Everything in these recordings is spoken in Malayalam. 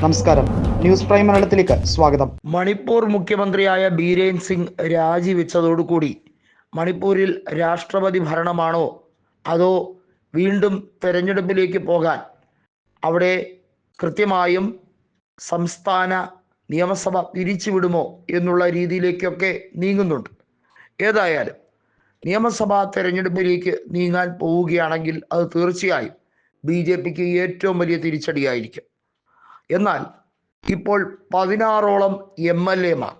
നമസ്കാരം. ന്യൂസ് പ്രൈം മലയാളത്തിലേക്ക് സ്വാഗതം. മണിപ്പൂർ മുഖ്യമന്ത്രിയായ ബീരേൻ സിംഗ് രാജിവെച്ചതോടുകൂടി മണിപ്പൂരിൽ രാഷ്ട്രപതി ഭരണമാണോ? അതോ വീണ്ടും തെരഞ്ഞെടുപ്പിലേക്ക് പോകാൻ അവിടെ കൃത്യമായും സംസ്ഥാന നിയമസഭ പിരിച്ചുവിടുമോ എന്നുള്ള രീതിയിലേക്കൊക്കെ നീങ്ങുന്നുണ്ട്. ഏതായാലും നിയമസഭാ തെരഞ്ഞെടുപ്പിലേക്ക് നീങ്ങാൻ പോവുകയാണെങ്കിൽ അത് തീർച്ചയായും ബി ജെ പിക്ക് ഏറ്റവും വലിയ തിരിച്ചടിയായിരിക്കും. എന്നാൽ ഇപ്പോൾ പതിനാറോളം എം എൽ എമാർ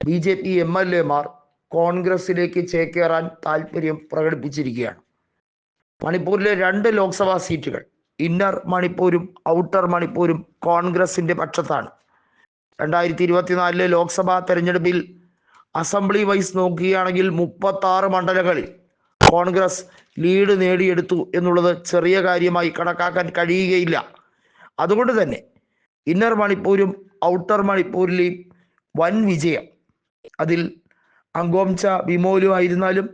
B J P M L എമാർ കോൺഗ്രസിലേക്ക് ചേക്കേറാൻ താല്പര്യം പ്രകടിപ്പിച്ചിരിക്കുകയാണ്. മണിപ്പൂരിലെ രണ്ട് ലോക്സഭാ സീറ്റുകൾ ഇന്നർ മണിപ്പൂരും ഔട്ടർ മണിപ്പൂരും കോൺഗ്രസിന്റെ പക്ഷത്താണ്. രണ്ടായിരത്തി ഇരുപത്തിനാലിലെ ലോക്സഭാ തെരഞ്ഞെടുപ്പിൽ അസംബ്ലി വൈസ് നോക്കുകയാണെങ്കിൽ മുപ്പത്തി ആറ് മണ്ഡലങ്ങളിൽ കോൺഗ്രസ് ലീഡ് നേടിയെടുത്തു എന്നുള്ളത് ചെറിയ കാര്യമായി കണക്കാക്കാൻ കഴിയുകയില്ല. അതുകൊണ്ട് തന്നെ ഇന്നർ മണിപ്പൂരും ഔട്ടർ മണിപ്പൂരിലെയും വൻ വിജയം. അതിൽ അങ്കോംച ബിമോലു ആയിരുന്നാലും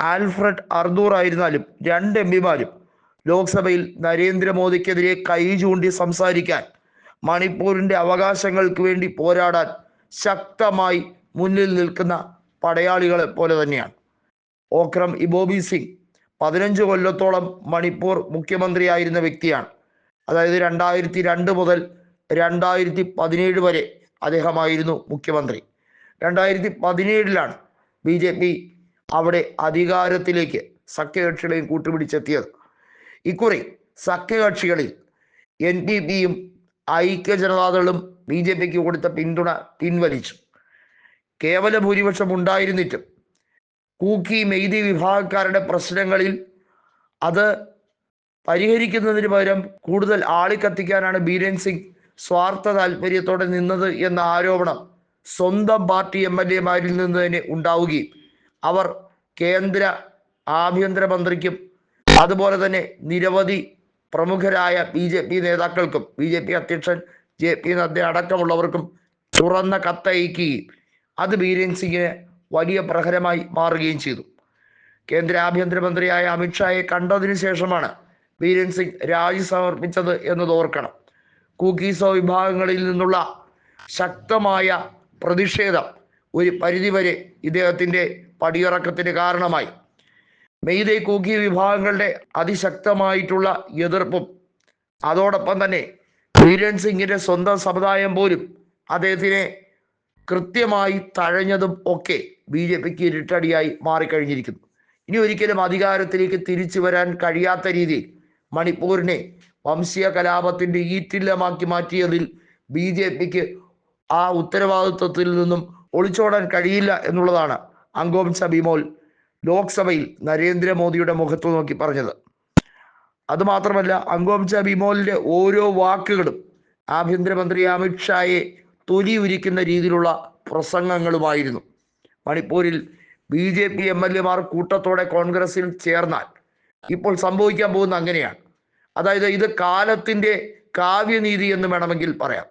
ആൽഫ്രഡ് അർദൂർ ആയിരുന്നാലും രണ്ട് എം പിമാരും ലോക്സഭയിൽ നരേന്ദ്രമോദിക്കെതിരെ കൈ ചൂണ്ടി സംസാരിക്കാൻ മണിപ്പൂരിന്റെ അവകാശങ്ങൾക്ക് വേണ്ടി പോരാടാൻ ശക്തമായി മുന്നിൽ നിൽക്കുന്ന പടയാളികളെ പോലെ തന്നെയാണ്. ഓക്രം ഇബോബി സിംഗ് പതിനഞ്ച് കൊല്ലത്തോളം മണിപ്പൂർ മുഖ്യമന്ത്രിയായിരുന്ന വ്യക്തിയാണ്. അതായത് രണ്ടായിരത്തി രണ്ട് മുതൽ രണ്ടായിരത്തി പതിനേഴ് വരെ അദ്ദേഹമായിരുന്നു മുഖ്യമന്ത്രി. രണ്ടായിരത്തി പതിനേഴിലാണ് ബി ജെ പി അവിടെ അധികാരത്തിലേക്ക് സഖ്യകക്ഷികളെയും കൂട്ടുപിടിച്ചെത്തിയത്. ഇക്കുറി സഖ്യകക്ഷികളിൽ എൻ പി പിയും ഐക്യ ജനതാദളും ബി ജെ പിക്ക് കൊടുത്ത പിന്തുണ പിൻവലിച്ചു. കേവല ഭൂരിപക്ഷം ഉണ്ടായിരുന്നിട്ടും കൂക്കി മെയ്തി വിഭാഗക്കാരുടെ പ്രശ്നങ്ങളിൽ അത് പരിഹരിക്കുന്നതിന് പകരം കൂടുതൽ ആളിക്കത്തിക്കാനാണ് ബീരൻ സിംഗ് സ്വാർത്ഥ താല്പര്യത്തോടെ നിന്നത് എന്ന ആരോപണം സ്വന്തം പാർട്ടി എം എൽ എമാരിൽ നിന്ന് തന്നെ ഉണ്ടാവുകയും അവർ കേന്ദ്ര ആഭ്യന്തരമന്ത്രിക്കും അതുപോലെ തന്നെ നിരവധി പ്രമുഖരായ ബി ജെ പി നേതാക്കൾക്കും ബി ജെ പി അധ്യക്ഷൻ ജെ പി നദ്ദ അടക്കമുള്ളവർക്കും തുറന്ന കത്തയക്കുകയും അത് ബീരൻ സിംഗിന് വലിയ പ്രഹരമായി മാറുകയും ചെയ്തു. കേന്ദ്ര ആഭ്യന്തരമന്ത്രിയായ അമിത്ഷായെ കണ്ടതിനു ശേഷമാണ് ബീരൻ സിംഗ് രാജി സമർപ്പിച്ചത് എന്നത് ഓർക്കണം. കൂക്കീസോ വിഭാഗങ്ങളിൽ നിന്നുള്ള ശക്തമായ പ്രതിഷേധം ഒരു പരിധിവരെ ഇദ്ദേഹത്തിന്റെ പടിയിറക്കത്തിന് കാരണമായി. മെയ്തേ കൂക്കി വിഭാഗങ്ങളുടെ അതിശക്തമായിട്ടുള്ള എതിർപ്പും അതോടൊപ്പം തന്നെ വീരൻ സിംഗിന്റെ സ്വന്തം സമുദായം പോലും അദ്ദേഹത്തിനെ കൃത്യമായി തഴഞ്ഞതും ഒക്കെ ബി ജെ പിക്ക് ഇരുട്ടടിയായി മാറിക്കഴിഞ്ഞിരിക്കുന്നു. ഇനി ഒരിക്കലും അധികാരത്തിലേക്ക് തിരിച്ചു വരാൻ കഴിയാത്ത രീതിയിൽ മണിപ്പൂരിനെ വംശീയ കലാപത്തിന്റെ ഈറ്റില്ലമാക്കി മാറ്റിയതിൽ ബി ജെ പിക്ക് ആ ഉത്തരവാദിത്വത്തിൽ നിന്നും ഒളിച്ചോടാൻ കഴിയില്ല എന്നുള്ളതാണ് അങ്കോംസ ബിമോൽ ലോക്സഭയിൽ നരേന്ദ്രമോദിയുടെ മുഖത്ത് നോക്കി പറഞ്ഞത്. അതുമാത്രമല്ല അങ്കോംച ബിമോലിന്റെ ഓരോ വാക്കുകളും ആഭ്യന്തരമന്ത്രി അമിത്ഷായെ തൊലി ഉരിക്കുന്ന രീതിയിലുള്ള പ്രസംഗങ്ങളുമായിരുന്നു. മണിപ്പൂരിൽ B J P M L എമാർ കൂട്ടത്തോടെ കോൺഗ്രസിൽ ചേർന്നാൽ ഇപ്പോൾ സംഭവിക്കാൻ പോകുന്ന അങ്ങനെയാണ്. അതായത് ഇത് കാലത്തിന്റെ കാവ്യനീതി എന്ന് വേണമെങ്കിൽ പറയാം.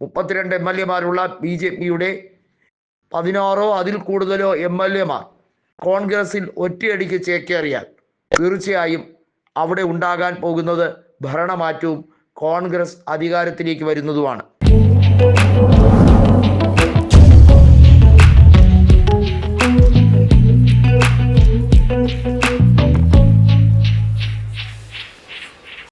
മുപ്പത്തിരണ്ട് എം എൽ എമാരുള്ള ബി ജെ പിയുടെ പതിനാറോ അതിൽ കൂടുതലോ എം എൽ എമാർ കോൺഗ്രസിൽ ഒറ്റയടിക്ക് ചേക്കേറിയാൽ തീർച്ചയായും അവിടെ ഉണ്ടാകാൻ പോകുന്നത് ഭരണമാറ്റവും കോൺഗ്രസ് അധികാരത്തിലേക്ക് വരുന്നതുമാണ്.